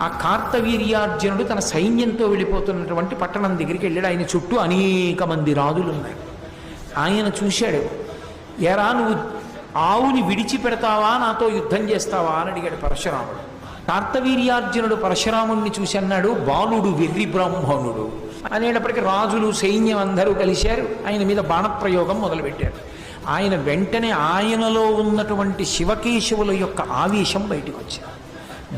ఆ కార్తవీర్యార్జునుడు తన సైన్యంతో వెళ్ళిపోతున్నటువంటి పట్టణం దగ్గరికి వెళ్ళాడు. ఆయన చుట్టూ అనేక మంది రాజులు ఉన్నారు. ఆయన చూశాడు ఎరా నువ్వు ఆవుని విడిచిపెడతావా? నాతో యుద్ధం చేస్తావా? అని అడిగాడు పరశురాముడు. కార్తవీర్యార్జునుడు పరశురాముణ్ణి చూసి అన్నాడు బాలుడు వెర్రి బ్రాహ్మణుడు. అనేటప్పటికీ రాజులు సైన్యం అందరూ కలిశారు. ఆయన మీద బాణప్రయోగం మొదలుపెట్టారు. ఆయన వెంటనే ఆయనలో ఉన్నటువంటి శివకేశవుల యొక్క ఆవేశం బయటకు వచ్చారు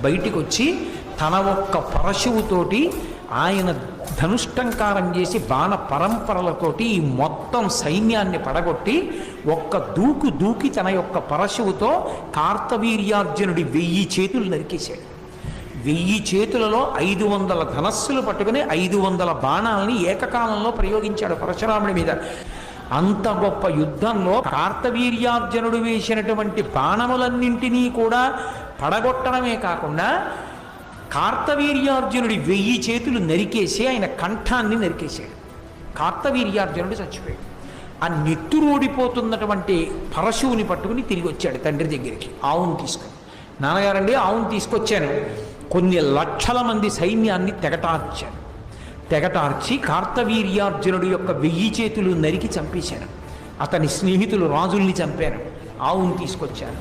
బయటికి వచ్చి తన ఒక్క పరశువుతోటి ఆయన ధనుష్టంకారం చేసి బాణ పరంపరలతోటి ఈ మొత్తం సైన్యాన్ని పడగొట్టి ఒక్క దూకు దూకి తన యొక్క పరశువుతో కార్తవీర్యార్జునుడి వెయ్యి చేతులు నరికేశాడు. వెయ్యి చేతులలో ఐదు వందల ధనస్సులు పట్టుకుని ఐదు వందల బాణాలని ఏకకాలంలో ప్రయోగించాడు పరశురాముడి మీద. అంత గొప్ప యుద్ధంలో కార్తవీర్యార్జునుడు వేసినటువంటి బాణములన్నింటినీ కూడా పడగొట్టడమే కాకుండా కార్తవీర్యార్జునుడి వెయ్యి చేతులు నరికేసి ఆయన కంఠాన్ని నరికేశాడు. కార్తవీర్యార్జునుడు చచ్చిపోయాడు. ఆ నెత్తురోడిపోతున్నటువంటి పరశువుని పట్టుకుని తిరిగి వచ్చాడు తండ్రి దగ్గరికి. ఆవును తీసుకుని. నాన్నగారండి ఆవును తీసుకొచ్చాను. కొన్ని లక్షల మంది సైన్యాన్ని తెగటార్చాను. తెగటార్చి కార్తవీర్యార్జునుడి యొక్క వెయ్యి చేతులు నరికి చంపేశాను. అతని స్నేహితులు రాజుల్ని చంపాను ఆవును తీసుకొచ్చాను